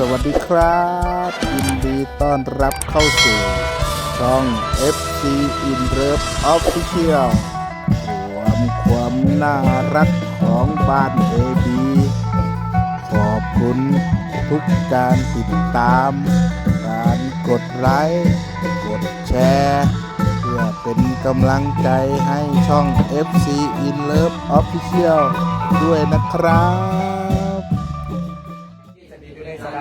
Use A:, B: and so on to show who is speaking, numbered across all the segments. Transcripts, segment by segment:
A: สวัสดีครับ ยินดีต้อนรับเข้าสู่ช่อง FC In Love Official รวมความน่ารักของบ้าน AB ขอบคุณทุกการติดตาม การกดไลค์กดแชร์เพื่อเป็นกำลังใจให้ช่อง FC In Love Official ด้วยนะครับ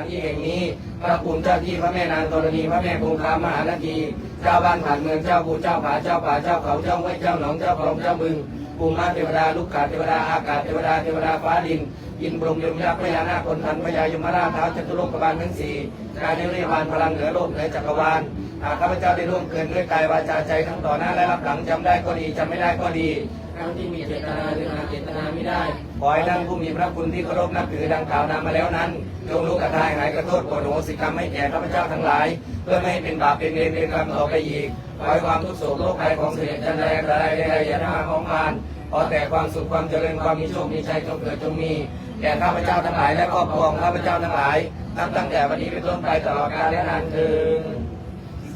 B: ที่แห่งนี้ พระภูมิเจ้าที่พระแม่นางธรณีพระแม่คงคามหานาทีเจ้าบ้านผ่านเมืองเจ้าภูเจ้าผาเจ้าป่าเจ้าเขาเจ้าห้วยเจ้าหนองเจ้าคลองเจ้าบึงภูมิมาเทวดาลูกขาเทวดาอากาศเทวดาเทวดาฟ้าดินอินพรหมยมยักษ์พญานาคคนทันพญายมราชท้าจตุโลกบาลทั้งสี่การนิริบาลพลังเหนือโลกเหนือจักรวาลหากข้าพเจ้าได้ร่วมเกินด้วยกายวาจาใจทั้งต่อหน้าและรับหลังจำได้ก็ดีจำไม่ได้ก็ดี ทั้งที่มีเจตนาหรือหาเจตนาไม่ได้ขอให้ท่านผู้มีพระคุณที่เคารพนับถือดังกล่าวนำมาแล้วนั้นจงรู้กระทายหายกระโทษโปรดโหสิกรรมให้แก่ข้าพเจ้าทั้งหลาย เพื่อไม่ให้เป็นบาปเป็นเวรเป็นกรรมต่อไปอีกขอให้ความทุกข์โศกโรคภัยของเสด็จจันทร์ใดใดใดอย่าได้มาของมารขอแต่ความสุขความเจริญความมีโชคมีชัยจงเกิดจงมีแก่ข้าพเจ้าทั้งหลายและครอบครัวของข้าพเจ้าทั้งหลายนับตั้งแต่วันนี้เป็นต้นไปตลอดกาลและนานเทอ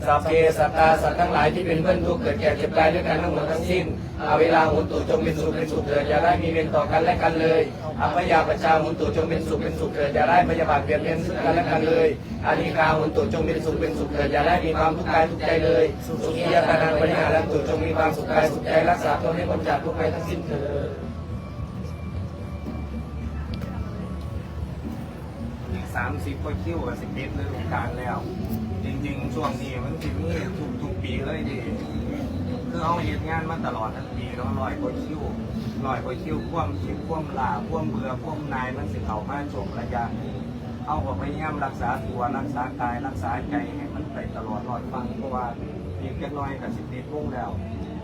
B: สัพเพสัตตาสัตว์ทั้งหลายที่เป็นเพื่อนทุกข์เกิดแก่เจ็บตายด้วยกันทั้งหมดทั้งสิ้นอาเวลาหุนตุจงเป็นสุขเป็นสุขเถิดอย่าได้มีเวรต่อกันและกันเลยอัปยาประชาหุนตุจงเป็นสุขเป็นสุขเถิดอย่าได้พยาบาทเบียดเบียนซึ่งกันและกันเลยอานิกาหุนตุจงเป็นสุขเป็นสุขเถิดอย่าได้มีความทุกข์กายทุกข์ใจเลยสุขียตานังปัญญาลันตุจงมีความสุขกายสุขใจรักษาตนให้พ้นจากทุกข์ภัยทั้งสิ้นเถิด
C: สามสิบก็คิวกับสิบเอ็ดฤดูกาลแล้ว จริงๆ ช่วงนี้มันสิมีทุกทุกๆปีเลยดิคือเอาเหตุงานมาตลอดทั้งปีเนาะลอยกว่าคิวลอยกว่าคิวคว่ำคิวคว่ำลาคว่ำเบื่อคว่ำนายมันสิเข้ามาชมระยะนี้เอาก็พยายามรักษาตัวรักษากายรักษาใจให้มันไปตลอดรอดฟังเพราะว่าอีกแค่น้อยกับสิบเอ็ดวงแล้ว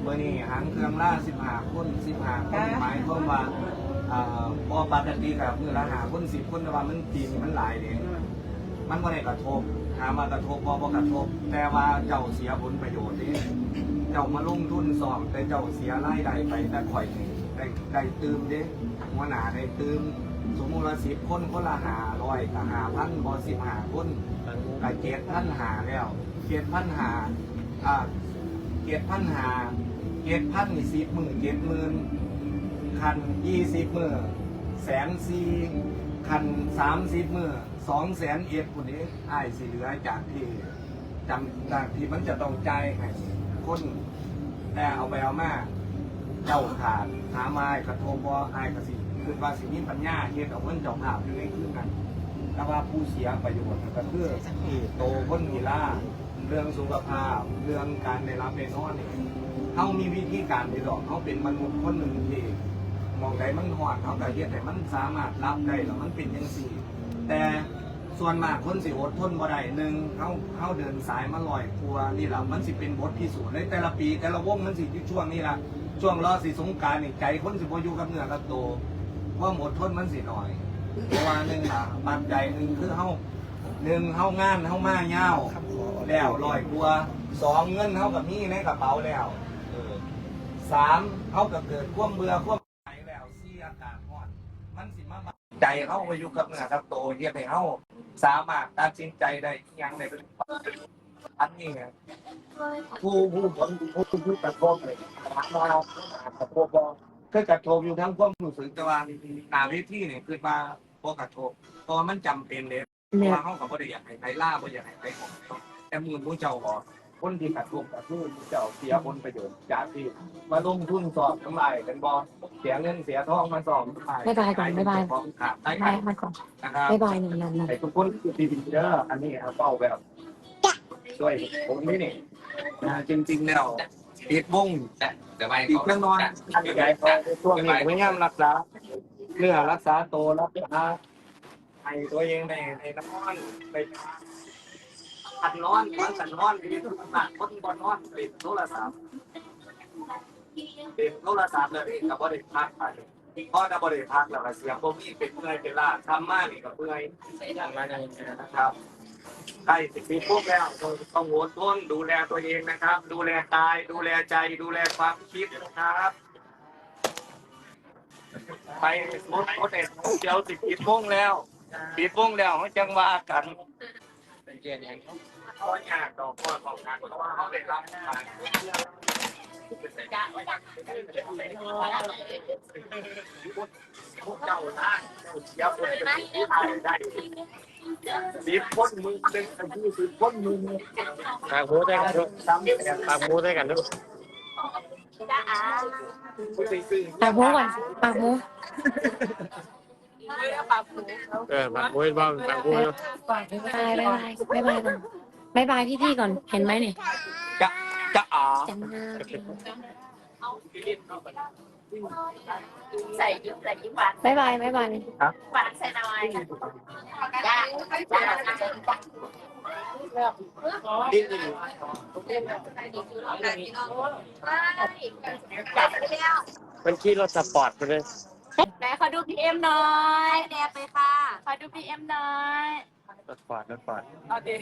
C: เมื่อนี้หางเครื่องล่าสิบห้าคนสิบห้าคนหมายความว่าอ่าพอปกติกับมือละหาคนสิบคนแต่ว่ามันปีนมันหลายเด้ มันก็ได้กระทบหามากระทบพอบ่กระทบ แต่ว่าเจ้าเสียผลประโยชน์เด้เจ้ามาลงทุนสอบแต่เจ้าเสียรายได้ไปแต่ข่อยนี่ได้ได้ตืมเด้หัวหน้าได้ตืมสมมุติว่าสิบคนคนละหาร้อยกับหาพันพอสิบหาคนกับเจ็ดพันหาแล้วเจ็ดพันหาอ่าเจ็ดพันหาเจ็ดพันนี่สิบหมื่นเจ็ดหมื่นคันยี่สิบหมือแสนสี่คันสามสิบหมือ สองแสนเอ็ดคนนี้ไอ้ายสิเหลือจากที่จำจากที่มันจะต้องใจายให้คนแต่เอาไปเอามาเจ้าขาดหาไม้กระทบบ่ไอ้ายกระสิคือว่าสิมีปัญญาเฮ็ดเอาเงินเจ้าภาพอยู่ในคืนนั้นแต่ว่าผู้เสียประโยชน์ก็คือโตคนมีล่าเรื่องสุขภาพ เรื่องการได้รับได้นอนนี่เขามีวิธีการที่หรอกเขาเป็นมนุษย์คนหนึ่งที่มองใดมันหอดเขาแต่เฮ็ดแต่มันสามารถรับได้แล้วมันเป็นยังสี่ แต่ ส่วนมากคนสิอดทนบ่ได้หนึ่งเขาเขาเดินสายมาลอยครัวนี่แหละมันสิเป็นบทพิสูจน์เลยแต่ละปี แต่ละวงมันสิอยู่ช่วงนี้ละช่วงรอสิสงการนี่ใจคนสิบ่อยู่กับเนื้อกับตัวความดทนมันสิหน่อยเพราะว่าหนึ่งอะปัจจัยหนึ่งคือเขาหนึ่งเขางานเขามาเงาวแล้วลอยครัวสองเงินเขากับนี่ในกระเป๋าแล้วสามเขาก็เกิดควมเบื่อควมไปแล้วเสียอากาศร้อนมันสิมา ใจเขาไปอยู่กับเนื้อกับโตวเฮ็ดให้เขาสามารถตัดสินใจได้อหยังในเป็นอันนี้ไงผู้ผู้ผลผู้ผู้กระทบเลยถามว่ากระทบบ่คือกระทบอยู่ทั้งความรู้สึกแต่ว่าหน้าเวทีเนี่ยคือว่าบ่กระทบเพราะว่ามันจำเป็นเลยเพราะว่าเขาก็บ่ได้อยากให้ใครล่าบ่อยากให้ใครของแต่มือผู้เจ้าบอก คนที่กระทบก็คือผู้เจ้าเสียผลประโยชน์จากที่มาลงทุนสอบทั้งหลายกันบอเสียเงินเสียทองมาสอบทั้งหล
D: บ๊ายบายก่อนบ๊ายบาย
C: ของขาดได้
D: ได้มาก่อน
C: นะครับ
D: บายบายหนึ่งนันนะ
C: ไอ้ทุกคนดีดีเด้ออันนี้ครับเป้าแบบช่วยผมนี่นี่นะจริงๆแล้วติดวง
B: เดี๋ยวไป
C: ติดเครื่องนอนใหญ่พอช่วงนี้พยายามรักษาเนื้อรักษาตัวรักษาให้ตัวเองในในนอนไป ขันนอนมันขันนอนดีทุกขนาดคนบนนอนติดโทรศัพท์ติดโทรศัพท์เลยกับบริพักไปพ่อจะบริพักแล้วก็เสียงพวกนี้เป็นเมื่อยเป็นลาทำมากนี่ก็เมื่อยอย่างนั้นนะครับใกล้สิบปีพวกแล้วต้องอดทนดูแลตัวเองนะครับ ดูแลกาย ดูแลใจ ดูแลความคิดนะครับไปรถรถเอ็ดเดียวสิบปีพวกแล้วปิดวงแล้วจังว่ากัน เป็นเกียรติอย่างเขาเขาอยากดอกบัวของงานเพราะว่าเขาได้รับการเจ้าหน้าเจ้าคนเป็นผู้ชายได้สิบคนมือเป็นผู้สิบคนมือ
D: ปากหูได้กันด้วยปากหูได้กันด้วย
E: ปากหูก่อนปากหู
D: เออปากหมูบ้างปากหมูเนอะ
E: บายบายบายบายบายก่อนบายบายพี่พี่ๆก่อน เห็นไหมเนี่ย
C: จะจะอ๋อ
E: จำหน้า
F: ใส่ยิ้มใส่ยิ้มหวาน
E: บายบายบายบาย
F: หวานใส่หน่อยจ้าจ้า
C: ดิ้นดิ้น
D: มันขี่รถสปอร์ตไปเลย
F: ไหนขอดูพีเอ็มหน่อยแนบไปค่ะ ขอดูพีเอ็มหน่อย
D: รถสปอร์ตรถสปอร์ต
F: เอาดิ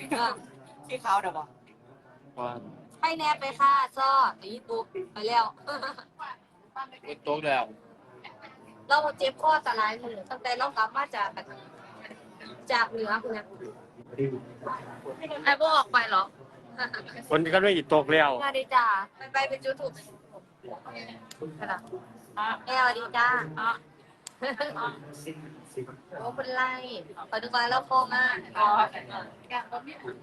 F: ที่เขาเดี๋ยวบอก
D: ว่า
F: ให้แนบไปค่ะซ้อนี่ปุ๊บไปแล้ว
D: รถโต๊ะแล้ว
F: เราเจ็บข้อสลายมือตั้งแต่เรากลับมาจากจากเหนือคุณนะไอ้พวกออกไปเหรอ
D: คนก็ไม่อีกตกแล้ว
F: มาดีจ้าไปไปเป็นจูทูบ เอลดีจ้าโอ้เป็นไรขอดูมาแล้วโฟมากอ๋อ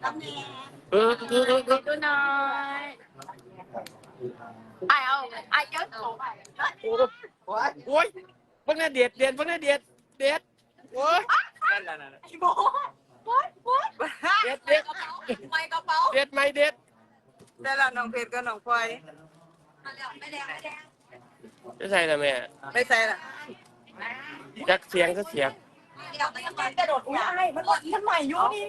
F: น้ำแดง
D: เออเออเออเออ
F: ดูหน่อยไอเอาไอเยอะโอ้
D: โอ้ยพวกนี้เด็ดเด็ดพวกนี้เด็ดเด็ดโอ้ย
F: ไอโบวัดวัด
D: เด็ดเด็ด
F: ไม่กระเป๋า
D: เด็ดไม่เด็ด
G: ได้ละน้องเพชรกับน้องพลอย
F: ไม่แดงไม่แดง
D: จะใช่ละแม่
G: ไม่ใช่ละ
D: จักเสียงก็เสียง
F: เดี๋ยวไม่ต้องกระโดดง่ายมันมันใหม่ยุ่นี่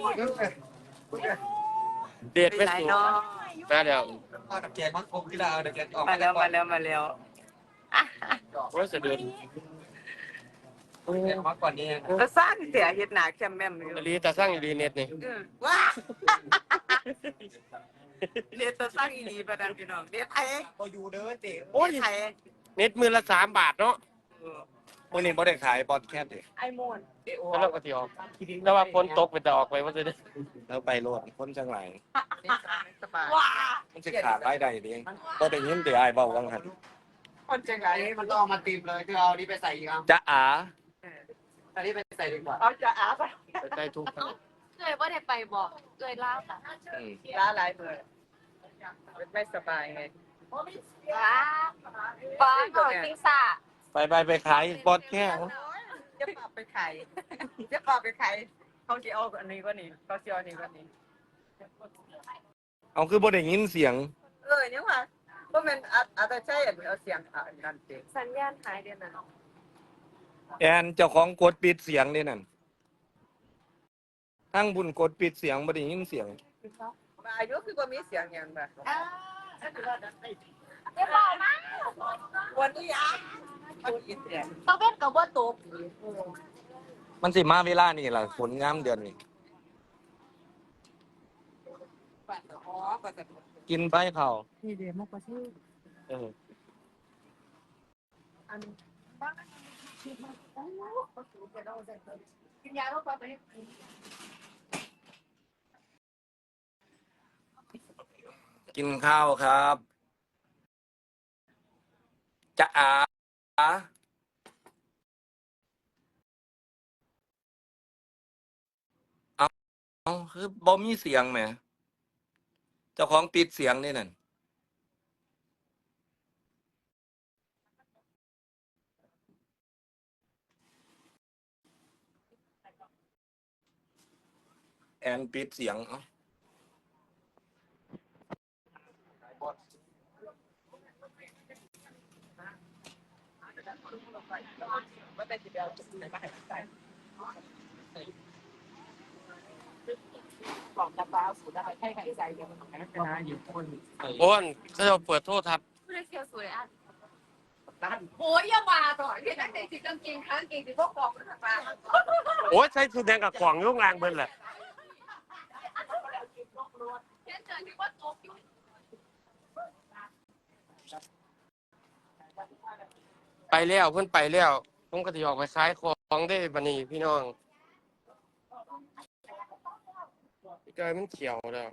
D: เด็ด
G: ไป
D: ไม่
G: ไหน
D: สูง
G: เนาะ
D: มาแล้ว
C: พ่อตะแกรงมันคงที่เราตะแกรงออก
G: มาแล้วมาแล้วมาแล้ว
D: โอ้ยสะดุด
C: มาก่อนนี้
G: ก็สร้างเสียเฮ็ดหนาแคมแม่มอยู่
D: อลีตาสร้างอลีเน็ตนี่
G: เออว้าเรียนตัวสร้างอีดีประดันพี่น้องเรียนไทย
C: พออยู่เด้อเตะ
D: โอ้ย
G: ไทย
D: เน็ตมือละสามบาทเนาะ
C: วันนี้บ่ได้ขายบอลแคทเด็ก
G: ไอโมน
D: แล้วเราก็ที่ออกแล้วว่าฝนตกไปแต่ออกไปว่าจะได้
C: แล้วไปโลดคนจังไหล
G: สบาย
F: ว้า
C: มันจะขาดรายได้เด้ก็ได้ยินแต่อายเบากังหัน
G: คนจังไร
B: มันต้องเอามาตีมเลยคือเอานี้ไปใส่อีกเอา
C: จะอา
B: อันนี้ไปใส่ดีกว่า
G: เอาจะอาไป
D: ไปใจทุกข์
F: เคยว่าได้ไปบอกเคยเล่าค่ะ
G: ล้าหลายเบอร์ไม่สบายไง
F: ว้าบ้าหน่อยพิซซ่า
C: ไปไปไปขายบอลแค่
G: จะปรับไปขายจะปรับไปขายเขาจะเอาอันนี้ก็นี่เขาจะเอาอันนี้ก็นี่
C: เอาคือบ่ได้ยินเสียง
G: เออเนี่ยว่าเพราะมันอาอาจจะใช่เอาเสียงอ่านนั่นเอง
F: สัญญาณหายเดือนนั้น
C: แอนเจ้าของกดปิดเสียงนี่นั่นทั้งบุญกดปิดเสียงบ่ได้ยินเสียง
G: อายุคือว่ามีเสียงอย่างแบบ
F: เดี๋ยวบอกนะ
G: วันนี้อะมันอีเสีย
F: ต้องเป็นกับว่าตก
C: มันสิมาเวลานี่ล่ะฝนงามเดือนนี่
G: อ๋อก็จะ
C: กินไปเขา
G: นี่เดี๋ยวมากกว่าที่
C: เออ
F: กินยาแล้วก็ไป
C: กินข้าวครับจะอาเอาเอาคือบ่มีเสียงแหมเจ้าของปิดเสียงนี่นั่นแอนปิดเสียงเอ้า
G: ว่าแต่จะเอาจุดไหนมาให้ใส่กล่องตะปาสูตรอะไรให้ใครใส่ยังมันไม่ได้อยู่
D: โอ้นถ้าเราเปิดโทษทับ
F: ไม่ได้เคียวสวยอะโอ้ยอย่ามาต่อที่นั่นแต่สิกางเกงค้างเกงสิตพวกกองมันมา
D: โอ้ยใช้สุดแดงกับกล่องยุ่งลางเบิ้ลแหละ
F: เช่นเจอที่ว่าตกอยู่
D: ไปแล้วเพิ่นไปแล้ว ผมก็จะออกไปขายของได้บันนี้พี่น้องจอยมันเขียวแล้ว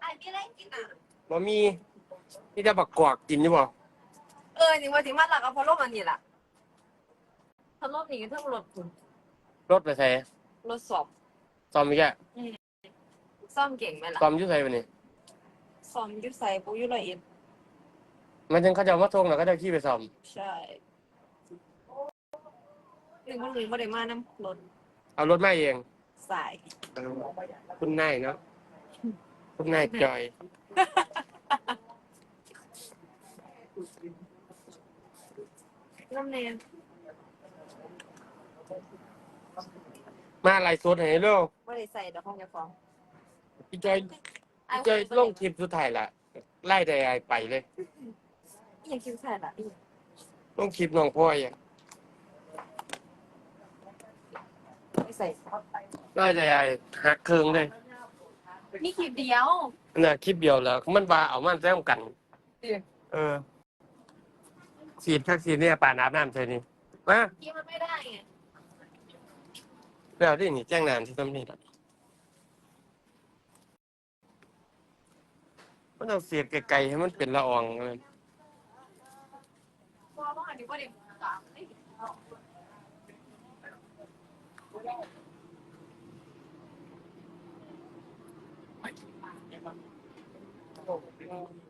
F: ไอ้พี่เล่นกินอะ
D: บ่มีนี่จะบักกวากกินอยู่บ่
F: เออจริงว่าจริงมาหลักเอาพอลมอันนี้ล่ะ พอลมนี่ก็เท่ารถคุณ
D: รถไปใส่
F: รถสอบ
D: ซ่อมอีกแก
F: ซ่อมเก่งไหมล่ะ
D: ซ่อมอยู่ใส่บัดนี้
F: ซ่อมอยุใส่ปูอยุละเอียด
D: มันจังเขาจะเอามาทงแล้วก็จะขี่ไปซ่อม
F: ใช่หนึ่งคนหนึ่งบ่ได้มาน้ำรถ
D: เอารถมาเอง
F: สาย
D: คุณนายเนาะคุณนายจอย
F: น้ำเนย
D: มาไล่สดให้เร็ว
F: บ่ได้ใส่ดอกของยาฟอง
D: พี่จอยพี่จอยลงคลิปสุดท้ายละไล่ได้ไอไปเลย
F: อีหยังคิวใส่ล่ะอีหยัง
D: ลงคลิปน้องพ่อยอะ
F: ไม่ใส่
D: ไล่ได้ไอหักเครื่องเลย
F: มีคลิปเดียว
D: น่ะคลิปเดียวแล้วมันว่าเอามันแซมกันเออสีดทักสีดเนี่ยป่าน้ำน้ำใช่นี่มา
F: ที่มันไม่ได้ไง
D: แล้วที่นี่แจ้งนานที่ตำนี่ละมันต้องเสียดไกลๆให้มันเป็นละอองเลย
F: เ